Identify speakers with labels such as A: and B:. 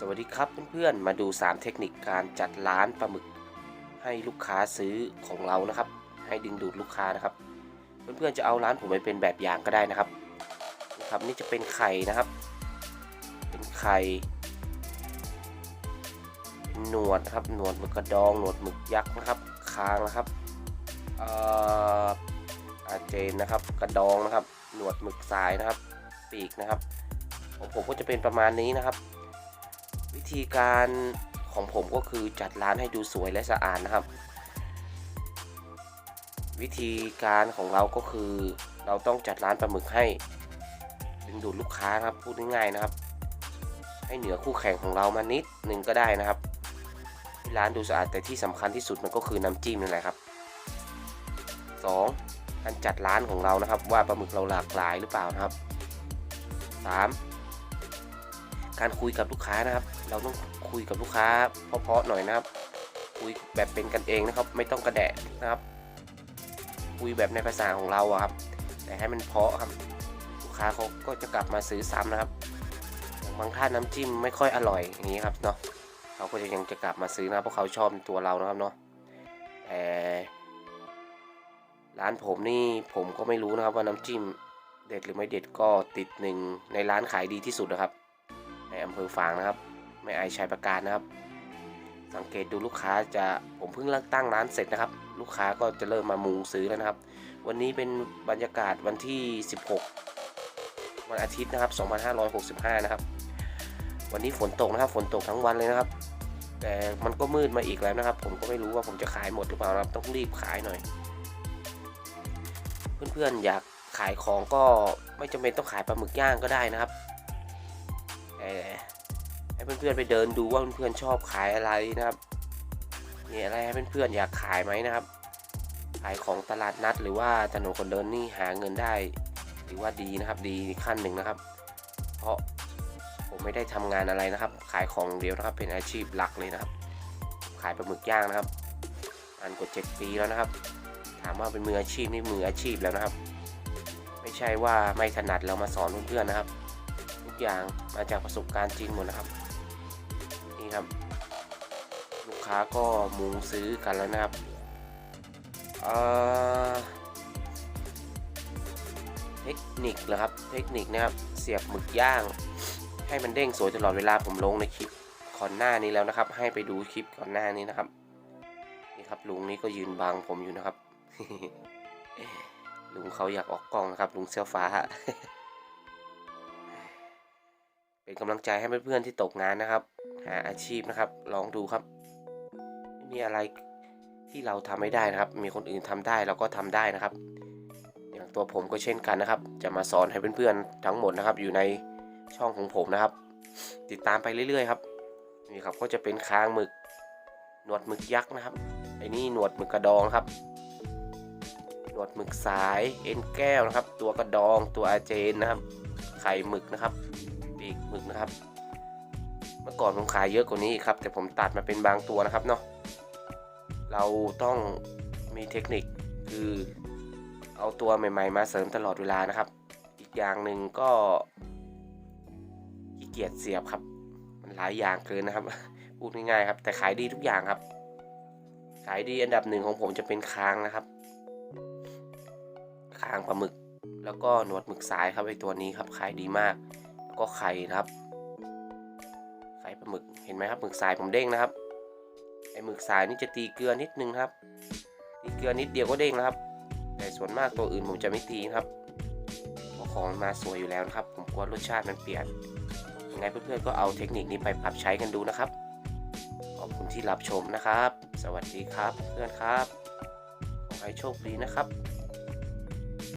A: สวัสดีครับเพื่อนๆ มาดู 3 เทคนิคการจัดร้านปลาหมึก ให้ลูกค้าซื้อของเรานะครับ ให้ดึงดูดลูกค้านะครับ เพื่อนๆจะเอาร้านผมไปเป็นแบบอย่างก็ได้นะครับนะครับนี่จะเป็นไข่นะครับ เป็นไข่เป็นหนวดครับหนวดหมึกกระดองหนวดหมึกยักษ์นะครับคางนะครับเอ่ออาเจนนะครับ กระดองนะครับ หนวดหมึกสายนะครับ ปีกนะครับของผมก็จะเป็นประมาณนี้นะครับ วิธีการของผมก็คือจัดร้านให้ดูสวยและสะอาดนะครับ วิธีการของเราก็คือ เราต้องจัดร้านปลาหมึกให้ดึงดูดลูกค้านะครับพูดง่ายๆนะครับ ให้เหนือคู่แข่งของเรามานิดหนึ่งก็ได้นะครับให้ร้านดูสะอาดแต่ที่สำคัญที่สุดมันก็คือน้ำจิ้มนั่นแหละครับ 2. การจัดร้านของเรานะครับ ว่าปลาหมึกเราหลากหลายหรือเปล่านะครับ 3. การคุยกับลูกค้านะครับ เราต้องคุยกับลูกค้าเพาะๆหน่อยนะครับ คุยแบบเป็นกันเองนะครับ ไม่ต้องกระแดะนะครับ คุยแบบในภาษาของเราอะครับ แต่ให้มันเพาะครับ ลูกค้าเขาก็จะกลับมาซื้อซ้ำนะครับ บางท่านน้ำจิ้มไม่ค่อยอร่อยอย่างนี้ครับเนาะเขาก็จะยังจะกลับมาซื้อนะเพราะเขาชอบตัวเรานะครับเนาะแต่ร้านผมนี่ผมก็ไม่รู้นะครับว่าน้ำจิ้มเด็ดหรือไม่เด็ดก็ติดหนึ่งในร้านขายดีที่สุดนะครับ ในอำเภอฝางนะครับ ไม่อายชัยประการนะครับ สังเกตดูลูกค้าจะผมเพิ่งเลิกตั้งร้านเสร็จนะครับ ลูกค้าก็จะเริ่มมามุงซื้อแล้วนะครับ วันนี้เป็นบรรยากาศวันที่ 16 วันอาทิตย์นะครับ 2565 นะครับ วันนี้ฝนตกนะครับ ฝนตกทั้งวันเลยนะครับ แต่มันก็มืดมาอีกแล้วนะครับ ผมก็ไม่รู้ว่าผมจะขายหมดหรือเปล่านะครับ ต้องรีบขายหน่อย เพื่อนๆอยากขายของก็ไม่จำเป็นต้องขายปลาหมึกย่างก็ได้นะครับ แต่ ให้เพื่อนๆไปเดินดูว่าเพื่อนๆชอบขายอะไรนะครับมีอะไรให้เพื่อนๆอยากขายไหมนะครับ ขายของตลาดนัดหรือว่าถนนคนเดินนี่หาเงินได้หรือว่าดีนะครับ ดีขั้นหนึ่งนะครับ เพราะผมไม่ได้ทำงานอะไรนะครับ ขายของเดียวนะครับ เป็นอาชีพหลักเลยนะครับ ขายปลาหมึกย่างนะครับอันกว่าเจ็ดปีแล้วนะครับ ถามว่าเป็นมืออาชีพนี่มืออาชีพแล้วนะครับ ไม่ใช่ว่าไม่ถนัดเรามาสอนเพื่อนๆนะครับ ทุกอย่างมาจากประสบการณ์จริงหมดนะครับ ครับ ลูกค้าก็มุงซื้อกันแล้วนะครับเทคนิคเหรอครับ เทคนิคนะครับ เสียบหมึกย่าง ให้มันเด้งสวยตลอดเวลาผมลงในคลิปก่อนหน้านี้แล้วนะครับ ให้ไปดูคลิปก่อนหน้านี้นะครับ นี่ครับลุงนี่ก็ยืนบังผมอยู่นะครับ ลุงเขาอยากออกกล้องนะครับ ลุงเสื้อฟ้า เป็นกำลังใจให้เพื่อนๆที่ตกงานนะครับ หาอาชีพนะครับ ลองดูครับ ไม่มีอะไรที่เราทำไม่ได้นะครับ มีคนอื่นทำได้เราก็ทำได้นะครับ อย่างตัวผมก็เช่นกันนะครับ จะมาสอนให้เพื่อนๆทั้งหมดนะครับ อยู่ในช่องของผมนะครับ ติดตามไปเรื่อยๆครับนี่ครับก็จะเป็นคางหมึกหนวดหมึกยักษ์นะครับไอ้นี่หนวดหมึกกระดองครับหนวดหมึกสายเอ็นแก้วนะครับ ตัวกระดองตัวอาเจนนะครับ ไข่หมึกนะครับ ปีกหมึกนะครับ เมื่อก่อนผมขายเยอะกว่านี้ครับ แต่ผมตัดมาเป็นบางตัวนะครับเนาะเราต้องมีเทคนิคคือเอาตัวใหม่ ๆ มาเสริมตลอดเวลานะครับ อีกอย่างหนึ่งก็ขี้เกียจเสียบครับ มันหลายอย่างเกินนะครับ พูดง่ายๆครับ แต่ขายดีทุกอย่างครับ ขายดีอันดับหนึ่งของผมจะเป็นคางนะครับ คางปลาหมึก แล้วก็หนวดหมึกสายครับไอตัวนี้ครับขายดีมาก แล้วก็ไข่นะครับ ไข่ปลาหมึกเห็นไหมครับหมึกสายผมเด้งนะครับไอหมึกสายนี่จะตีเกลือนิดนึงครับ ตีเกลือนิดเดียวก็เด้งนะครับ แต่ส่วนมากตัวอื่นผมจะไม่ตีครับเพราะของมันมาสวยอยู่แล้วนะครับ ผมกลัวรสชาติมันเปลี่ยนยังไงเพื่อนๆก็เอาเทคนิคนี้ไปปรับใช้กันดูนะครับ ขอบคุณที่รับชมนะครับ สวัสดีครับเพื่อนครับขอให้โชคดีนะครับ